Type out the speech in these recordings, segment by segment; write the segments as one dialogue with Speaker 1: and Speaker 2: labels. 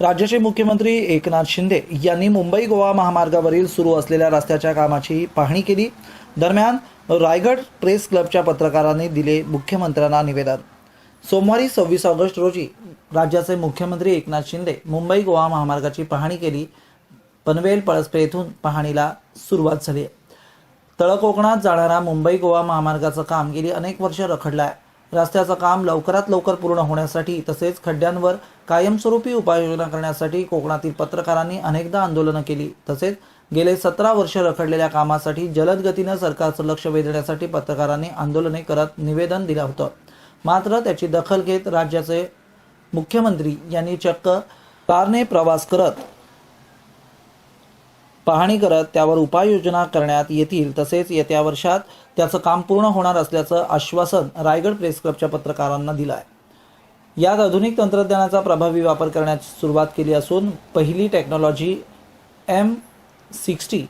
Speaker 1: राज्याचे मुख्यमंत्री एकनाथ शिंदे यांनी मुंबई गोवा महामार्गावरील सुरू असलेल्या रस्त्याच्या कामाची पाहणी केली. दरम्यान रायगड प्रेस क्लबच्या पत्रकारांनी दिले मुख्यमंत्र्यांना निवेदन. सोमवारी सव्वीस ऑगस्ट रोजी राज्याचे मुख्यमंत्री एकनाथ शिंदे मुंबई गोवा महामार्गाची पाहणी केली. पनवेल पळसपे येथून पाहणीला सुरुवात झाली. आहे तळकोकणात जाणारा मुंबई गोवा महामार्गाचं काम गेली अनेक वर्ष रखडलं आहे रस्त्याचं काम लवकरात लवकर पूर्ण होण्यासाठी तसेच खड्ड्यांवर कायमस्वरूपी उपाययोजना करण्यासाठी कोकणातील पत्रकारांनी अनेकदा आंदोलनं केली. तसेच गेले सतरा वर्ष रखडलेल्या कामासाठी जलद गतीनं सरकारचं लक्ष वेधण्यासाठी पत्रकारांनी आंदोलने करत निवेदन दिलं होतं. मात्र त्याची दखल घेत राज्याचे मुख्यमंत्री यांनी चक्क कारने प्रवास करत पाहणी करत त्यावर उपाययोजना करण्यात येतील. तसेच येत्या वर्षात त्याचं काम पूर्ण होणार असल्याचं आश्वासन रायगड प्रेस क्लबच्या पत्रकारांना दिलं आहे यात आधुनिक तंत्रज्ञानाचा प्रभावी वापर करण्याची सुरुवात केली असून पहिली technology M sixty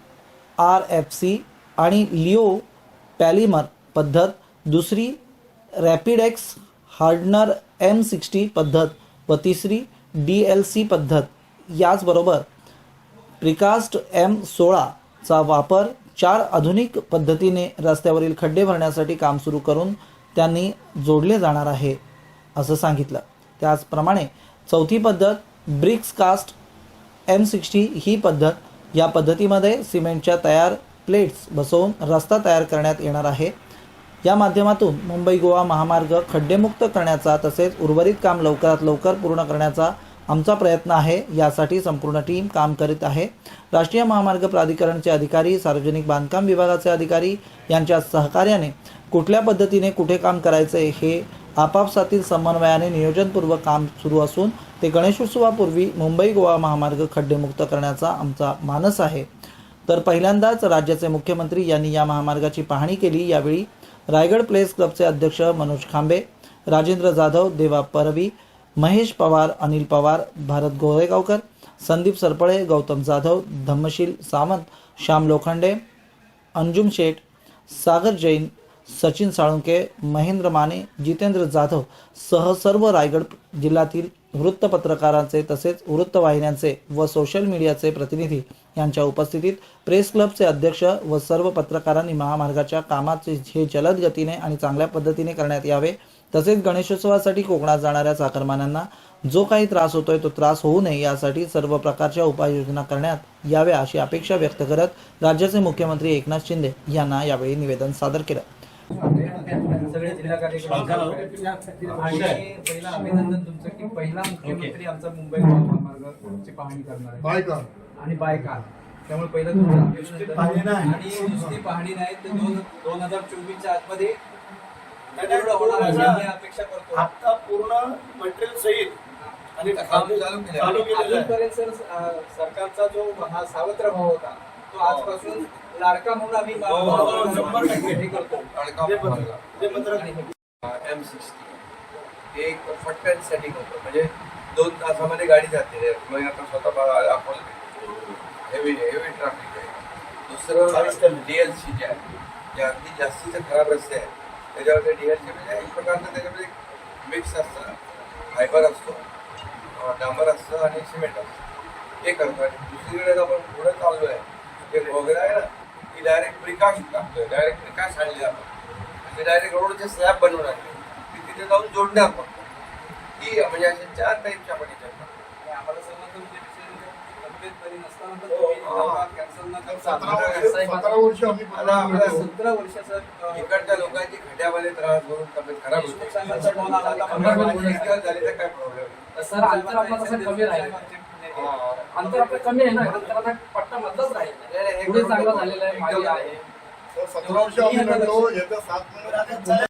Speaker 1: R F C आणि लिओ पॅलिमर पद्धत दुसरी रॅपिडेक्स हार्डनर एम सिक्स्टी पद्धत व तिसरी डी एल सी पद्धत याचबरोबर प्रिकास्ट एम सोळाचा वापर चार आधुनिक पद्धतीने रस्त्यावरील खड्डे भरण्यासाठी काम सुरू करून त्यांनी जोडले जाणार आहे असं सांगितलं. त्याचप्रमाणे चौथी पद्धत ब्रिक्स कास्ट एम सिक्स्टी ही पद्धत या पद्धतीमध्ये सिमेंटच्या तयार प्लेट्स बसवून रस्ता तयार करण्यात येणार आहे. या माध्यमातून मुंबई गोवा महामार्ग खड्डेमुक्त करण्याचा तसेच उर्वरित काम लवकरात लवकर पूर्ण करण्याचा आमचा प्रयत्न आहे यासाठी संपूर्ण टीम काम करीत आहे. राष्ट्रीय महामार्ग प्राधिकरणचे अधिकारी सार्वजनिक बांधकाम विभागाचे अधिकारी यांच्या सहकार्याने कुठल्या पद्धतीने कुठे काम करायचे हे आपापसातील समन्वयाने नियोजनपूर्वक काम सुरू असून ते गणेशोत्सवापूर्वी मुंबई गोवा महामार्ग खड्डेमुक्त करण्याचा आमचा मानस आहे. तर पहिल्यांदाच राज्याचे मुख्यमंत्री यांनी या महामार्गाची पाहणी केली. यावेळी रायगड प्लेस क्लबचे अध्यक्ष मनोज खांबे राजेंद्र जाधव देवा परवी महेश पवार अनिल पवार भारत गोरेगावकर संदीप सरपळे गौतम जाधव धम्मशील सावंत श्याम लोखंडे अंजुम शेठ सागर जैन सचिन साळुंके महेंद्र माने जितेंद्र जाधव सह सर्व रायगड जिल्ह्यातील वृत्तपत्रकारांचे तसेच वृत्तवाहिन्यांचे व सोशल मीडियाचे प्रतिनिधी यांच्या उपस्थितीत प्रेस क्लबचे अध्यक्ष व सर्व पत्रकारांनी महामार्गाच्या कामाचे हे जलद गतीने आणि चांगल्या पद्धतीने करण्यात यावे. तसेच गणेशोत्सवासाठी कोकणात जाणाऱ्या चाकरमान्यांना जो काही त्रास होतोय तो त्रास होऊ नये यासाठी सर्व प्रकारच्या उपाययोजना करण्यात याव्या अशी अपेक्षा व्यक्त करत राज्याचे मुख्यमंत्री एकनाथ शिंदे यांना यावेळी निवेदन सादर केलं.
Speaker 2: सगळे जिल्हा कार्यक्रम आणि पहिलं अभिनंदन तुमचं की पहिला मुख्यमंत्री आमचा मुंबई महामार्गाची पाहणी करणार आहे.
Speaker 3: बाय कार
Speaker 2: आणि बाय कार त्यामुळे पहिलं तुमचं अभिनंदन.
Speaker 3: पाहणी नाही.
Speaker 2: आणि नुसती पाहणी नाही तर दोन दोन हजार चोवीसच्या आतमध्ये
Speaker 3: आता पूर्ण मटेरियल सहित आणि
Speaker 2: सरकारचा जो हा सावत्र भाव होता तो आजपासून लाडका म्हणून आम्ही
Speaker 4: हो, हो, हो, शंभर टक्के.
Speaker 2: हे करतो.
Speaker 4: एम सिक्स्टी हे एक फटकन सेटिंग होतं म्हणजे दोन तासामध्ये गाडी जाते. मग आता स्वतः दाखवलं हेवी हेवी ट्रॅफिक आहे. दुसरं
Speaker 3: टन.
Speaker 4: डी एल सी जे आहे जे अगदी जास्तीचे खराब रस्ते आहेत त्याच्यावरती डी एल सी म्हणजे एक प्रकारचं त्याच्यामध्ये म्हणजे मिक्स असतं फायबर असतो डांबर असतं आणि सिमेंट असतं. ते करतो. आणि दुसरीकडे आपण पुढे चाललो आहे ते वगैरे आहे ना ती डायरेक्ट प्रिकाश टाकतोय. डायरेक्ट प्रिकाश आणली आपण ते डायरेक्ट रोडचे स्लॅब बनवून आणले. की तिथे जाऊन जोडणे आपण. ती म्हणजे असे चार टाईपच्या आपण याच्यात टाकतो.
Speaker 2: आम्हाला समजलं म्हणजे
Speaker 3: सतरा
Speaker 2: साहेब
Speaker 3: सतरा
Speaker 2: वर्षाचा
Speaker 4: इकडच्या लोकांची खड्यामध्ये त्रास होऊन तब्येत खराब झाले. तर काय प्रॉब्लेम
Speaker 5: सर अंतर आपलं कमी राहील. अंतर आपलं कमी आहे ना. अंतराचा पट्टा मधलाच राहील. पुढे चांगला झालेला आहे
Speaker 3: सतरा वर्ष आम्ही लढलो येत्या सात महिन्यात